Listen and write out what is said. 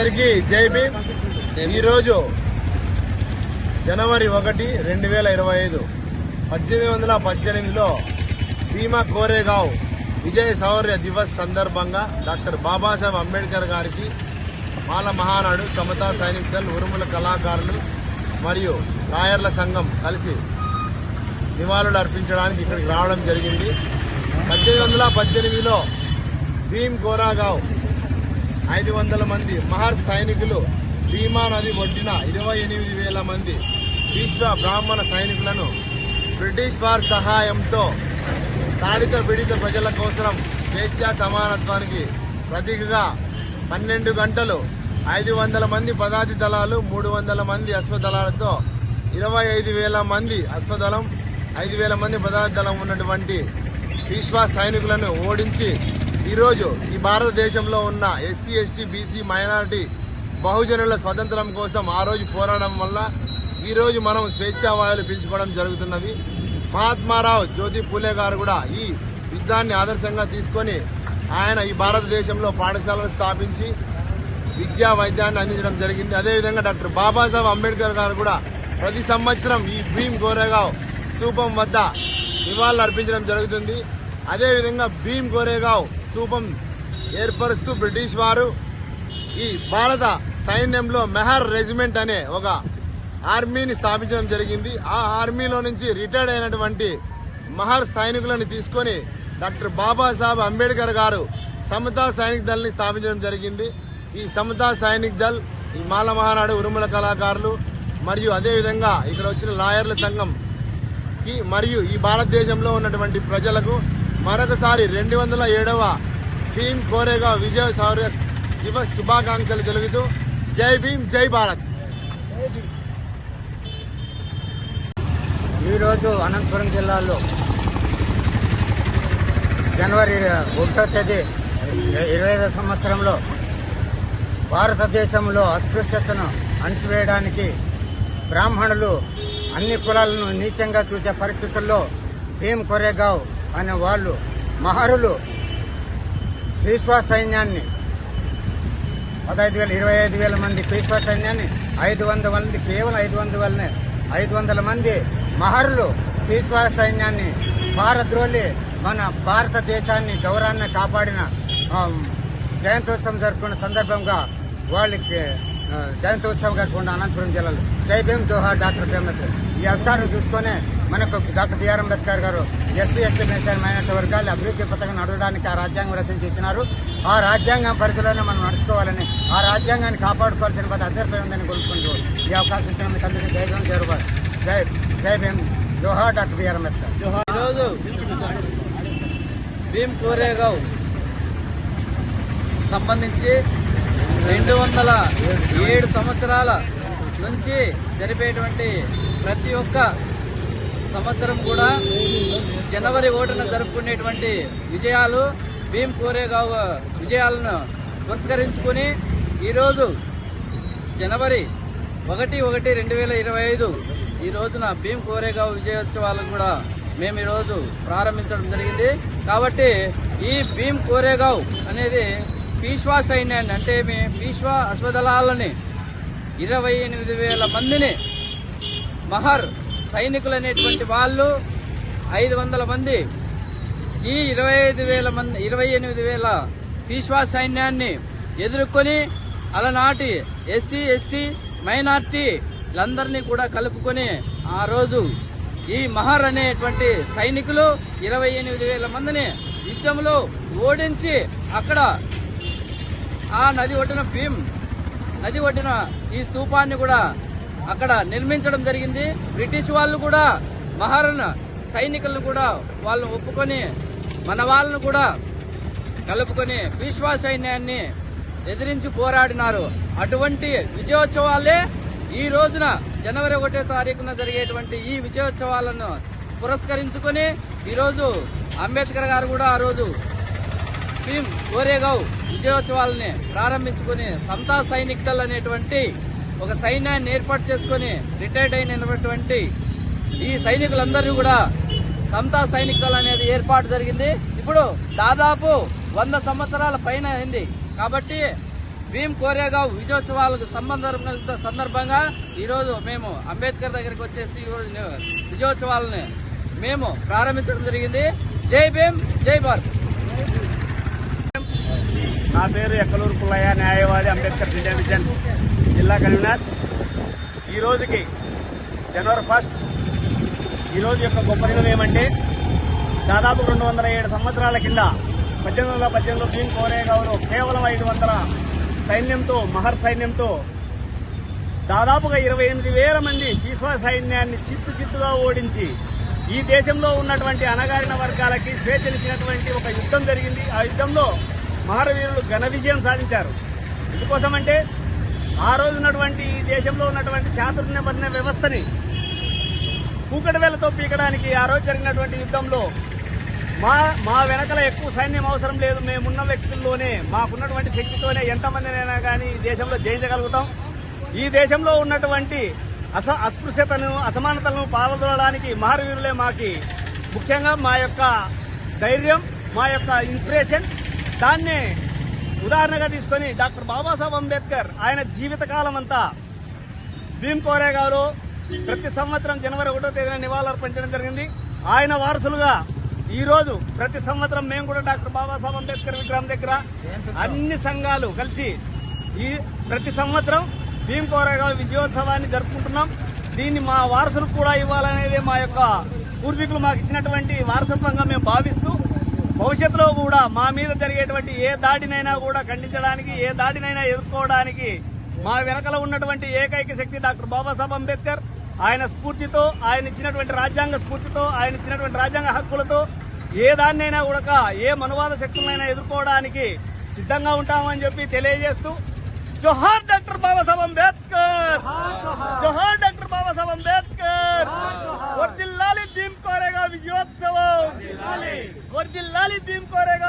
అందరికీ జై భీమ్. ఈరోజు జనవరి ఒకటి రెండు వేల ఇరవై ఐదు. పద్దెనిమిది వందల పద్దెనిమిదిలో భీమా కోరేగావ్ విజయ్ శౌర్య దివస్ సందర్భంగా డాక్టర్ బాబాసాహెబ్ అంబేద్కర్ గారికి మాల మహానాడు సమతా సైనిక దళ్ ఉరుముల కళాకారులు మరియు లాయర్ల సంఘం కలిసి నివాళులు అర్పించడానికి ఇక్కడికి రావడం జరిగింది. పద్దెనిమిది వందల పద్దెనిమిదిలో భీమ్ గోరాగావ్ ఐదు వందల మంది మహర్ సైనికులు భీమా నది ఒడ్డిన ఇరవై ఎనిమిది వేల మంది విశ్వ బ్రాహ్మణ సైనికులను బ్రిటిష్ వారి సహాయంతో తాడిత పీడిత ప్రజల కోసం స్వేచ్ఛ సమానత్వానికి ప్రతీకగా పన్నెండు గంటలు ఐదు వందల మంది పదాతి దళాలు మూడు వందల మంది అశ్వదళాలతో ఇరవై ఐదు వేల మంది అశ్వదళం ఐదు వేల మంది పదాతి దళం ఉన్నటువంటి విశ్వ సైనికులను ఓడించి ఈరోజు ఈ భారతదేశంలో ఉన్న ఎస్సీ ఎస్టీ బీసీ మైనారిటీ బహుజనుల స్వతంత్రం కోసం ఆ రోజు పోరాడడం వల్ల ఈరోజు మనం స్వేచ్ఛా వాయులు పీల్చుకోవడం జరుగుతున్నది. మహాత్మారావు జ్యోతి పూలే గారు కూడా ఈ యుద్ధాన్ని ఆదర్శంగా తీసుకొని ఆయన ఈ భారతదేశంలో పాఠశాలలు స్థాపించి విద్యా వైద్యాన్ని అందించడం జరిగింది. అదేవిధంగా డాక్టర్ బాబాసాహెబ్ అంబేద్కర్ గారు కూడా ప్రతి సంవత్సరం ఈ భీమ్ గోరేగావ్ స్థూపం వద్ద నివాళులు అర్పించడం జరుగుతుంది. అదేవిధంగా భీమ్ గోరేగావ్ స్థూపం ఏర్పరుస్తూ బ్రిటిష్ వారు ఈ భారత సైన్యంలో మెహర్ రెజిమెంట్ అనే ఒక ఆర్మీని స్థాపించడం జరిగింది. ఆ ఆర్మీలో నుంచి రిటైర్డ్ అయినటువంటి మహర్ సైనికులను తీసుకొని డాక్టర్ బాబాసాహెబ్ అంబేద్కర్ గారు సమతా సైనిక్ దళని స్థాపించడం జరిగింది. ఈ సమతా సైనిక్ దళ్ ఈ మాల మహానాడు ఉరుముల కళాకారులు మరియు అదేవిధంగా ఇక్కడ వచ్చిన లాయర్ల సంఘంకి మరియు ఈ భారతదేశంలో ఉన్నటువంటి ప్రజలకు మరొకసారి రెండు వందల ఏడవ భీమ్ కోరేగా విజయ సౌర్య దివస్ శుభాకాంక్షలు తెలుగుతూ జై భీమ్ జై భారత్. ఈరోజు అనంతపురం జిల్లాలో జనవరి ఒకటో తేదీ ఇరవై ఐదో సంవత్సరంలో భారతదేశంలో అస్పృశ్యతను అణచివేయడానికి బ్రాహ్మణులు అన్ని కులాలను నీచంగా చూసే పరిస్థితుల్లో భీమ్ కొరేగావ్ అనే వాళ్ళు మహరులు పీష్వా సైన్యాన్ని పదహైదు వేల ఇరవై ఐదు వేల మంది పీష్వా సైన్యాన్ని ఐదు వందల మంది కేవలం ఐదు వందల ఐదు వందల మంది మహరులు పీష్వా సైన్యాన్ని పారద్రోలి మన భారతదేశాన్ని గౌరవాన్ని కాపాడిన జయంతోత్సవం జరుపుకున్న సందర్భంగా వాళ్ళకి ఆ, జయంతోత్సవం జరుపుకున్న అనంతపురం జిల్లాలో. జై భీమ్ జోహార్ డాక్టర్ భీమ్ ఈ అవతారం చూసుకొని మనకు డాక్టర్ బిఆర్ అంబేద్కర్ గారు ఎస్సీ ఎస్టీ బీసీ మైనార్టీ వర్గాలు అభివృద్ధి పథకం నడవడానికి ఆ రాజ్యాంగం రచించి ఇచ్చినారు. ఆ రాజ్యాంగం పరిధిలోనే మనం నడుచుకోవాలని ఆ రాజ్యాంగాన్ని కాపాడుకోవాల్సిన బాధ అందరిపై ఉందని కోరుకుంటూ ఈ అవకాశం ఇచ్చిన మీకు అందరికీ జై భీమ్ జై జై జై భీమ్ జోహార్ డాక్టర్ బిఆర్ అంబేద్కర్. ఈరోజు భీమ్ కోరేగావ్ సంబంధించి రెండు వందల ఏడు సంవత్సరాల నుంచి జరిపేటువంటి ప్రతి ఒక్క సంవత్సరం కూడా జనవరి ఓటున జరుపుకునేటువంటి విజయాలు భీమ్ కోరేగావ్ విజయాలను పురస్కరించుకుని ఈరోజు జనవరి ఒకటి ఒకటి రెండు వేల ఇరవై ఐదు ఈ రోజున భీమ్ కోరేగావ్ విజయోత్సవాలను కూడా మేము ఈరోజు ప్రారంభించడం జరిగింది. కాబట్టి ఈ భీమ్ కోరేగావ్ అనేది పీష్వా సైన్యాన్ని అంటే మీ పీష్వా అశ్వదళాలని ఇరవై ఎనిమిది వేల మందిని మహర్ సైనికులు అనేటువంటి వాళ్ళు ఐదు వందల మంది ఈ ఇరవై ఐదు వేల మంది ఇరవై ఎనిమిది వేల పీష్వా సైన్యాన్ని ఎదుర్కొని అలనాటి ఎస్సీ ఎస్టీ మైనార్టీలందరినీ కూడా కలుపుకొని ఆ రోజు ఈ మహర్ అనేటువంటి సైనికులు ఇరవై ఎనిమిది వేల మందిని యుద్ధంలో ఓడించి అక్కడ ఆ నది ఒడ్డున భీమ్ నది ఒడ్డున ఈ స్తూపాన్ని కూడా అక్కడ నిర్మించడం జరిగింది. బ్రిటిష్ వాళ్ళు కూడా మహారణ సైనికులను కూడా వాళ్ళని ఒప్పుకొని మన వాళ్ళను కూడా కలుపుకొని విశ్వా సైన్యాన్ని ఎదిరించి పోరాడినారు. అటువంటి విజయోత్సవాలే ఈ రోజున జనవరి ఒకటో తారీఖున జరిగేటువంటి ఈ విజయోత్సవాలను పురస్కరించుకొని ఈరోజు అంబేద్కర్ గారు కూడా ఆ రోజు భీమ్ గోరేగావ్ విజయోత్సవాలని ప్రారంభించుకుని సంతా సైనిక్ దళ్ అనేటువంటి ఒక సైన్యాన్ని ఏర్పాటు చేసుకుని రిటైర్డ్ అయినటువంటి ఈ సైనికులందరూ కూడా సంతా సైనిక్ దళ్ అనేది ఏర్పాటు జరిగింది. ఇప్పుడు దాదాపు వంద సంవత్సరాల పైన అయింది. కాబట్టి భీమ్ కోరేగావ్ విజయోత్సవాలకు సంబంధ సందర్భంగా ఈరోజు మేము అంబేద్కర్ దగ్గరికి వచ్చేసి ఈరోజు విజయోత్సవాలని మేము ప్రారంభించడం జరిగింది. జై భీమ్ జై భారత్. నా పేరు ఎక్కలూరు పుల్లయ్య న్యాయవాది అంబేద్కర్ జిల్లా విజన్ జిల్లా కన్వీనర్. ఈ రోజుకి జనవరి ఫస్ట్ ఈరోజు యొక్క గొప్ప దినం ఏమంటే దాదాపు రెండు వందల ఏడు సంవత్సరాల కింద పద్దెనిమిది వందల పద్దెనిమిదిలో భీమ్ కోరేగావులో కేవలం ఐదు వందల సైన్యంతో మహర్ సైన్యంతో దాదాపుగా ఇరవై ఎనిమిది వేల మంది విశ్వ సైన్యాన్ని చిత్తు చిత్తుగా ఓడించి ఈ దేశంలో ఉన్నటువంటి అనగారిన వర్గాలకి స్వేచ్ఛనిచ్చినటువంటి ఒక యుద్ధం జరిగింది. ఆ యుద్ధంలో మహారవీరులు ఘన విజయం సాధించారు. ఎందుకోసమంటే ఆ రోజు ఉన్నటువంటి ఈ దేశంలో ఉన్నటువంటి చాతుర్ణ్యపర్ణ వ్యవస్థని కూకటి పీకడానికి ఆ రోజు జరిగినటువంటి యుద్ధంలో మా మా వెనకల ఎక్కువ సైన్యం అవసరం లేదు. మేమున్న వ్యక్తుల్లోనే మాకున్నటువంటి శక్తితోనే ఎంతమందినైనా కానీ ఈ దేశంలో జయించగలుగుతాం ఈ దేశంలో ఉన్నటువంటి అస అస్పృశ్యతను అసమానతలను పాల్గొనడానికి మహారవీరులే మాకి ముఖ్యంగా మా యొక్క ధైర్యం మా యొక్క ఇన్స్పిరేషన్ దాన్నే ఉదాహరణగా తీసుకొని డాక్టర్ బాబాసాహెబ్ అంబేద్కర్ ఆయన జీవితకాలం అంతా భీమ్ కోరేగావ్లో ప్రతి సంవత్సరం జనవరి ఒకటో తేదీన నివాళులర్పించడం జరిగింది. ఆయన వారసులుగా ఈరోజు ప్రతి సంవత్సరం మేము కూడా డాక్టర్ బాబాసాహెబ్ అంబేద్కర్ విగ్రహం దగ్గర అన్ని సంఘాలు కలిసి ఈ ప్రతి సంవత్సరం భీమ్ కోరేగావ్ విజయోత్సవాన్ని జరుపుకుంటున్నాం. దీన్ని మా వారసులకు కూడా ఇవ్వాలనేది మా యొక్క పూర్వీకులు మాకు ఇచ్చినటువంటి వారసత్వంగా మేము భావిస్తూ భవిష్యత్తులో కూడా మా మీద జరిగేటువంటి ఏ దాడినైనా కూడా ఖండించడానికి ఏ దాడినైనా ఎదుర్కోవడానికి మా వెనకల ఉన్నటువంటి ఏకైక శక్తి డాక్టర్ బాబాసాహెబ్ అంబేద్కర్ ఆయన స్ఫూర్తితో ఆయన ఇచ్చినటువంటి రాజ్యాంగ స్ఫూర్తితో ఆయన ఇచ్చినటువంటి రాజ్యాంగ హక్కులతో ఏ దాన్నైనా కూడా ఏ మనువాద శక్తులైనా ఎదుర్కోవడానికి సిద్ధంగా ఉంటామని చెప్పి తెలియజేస్తూ జోహార్ డాక్టర్ బాబాసాహెబ్ అంబేద్కర్! జోహార్ డాక్టర్ బాబాసాహెబ్ అంబేద్కర్ వర్దిల్లాలి భీమ్ కోరేగా విజయోత్సవం వర్దిల్లాలి భీమ్ కోరేగా విజయోత్సవం జోహార్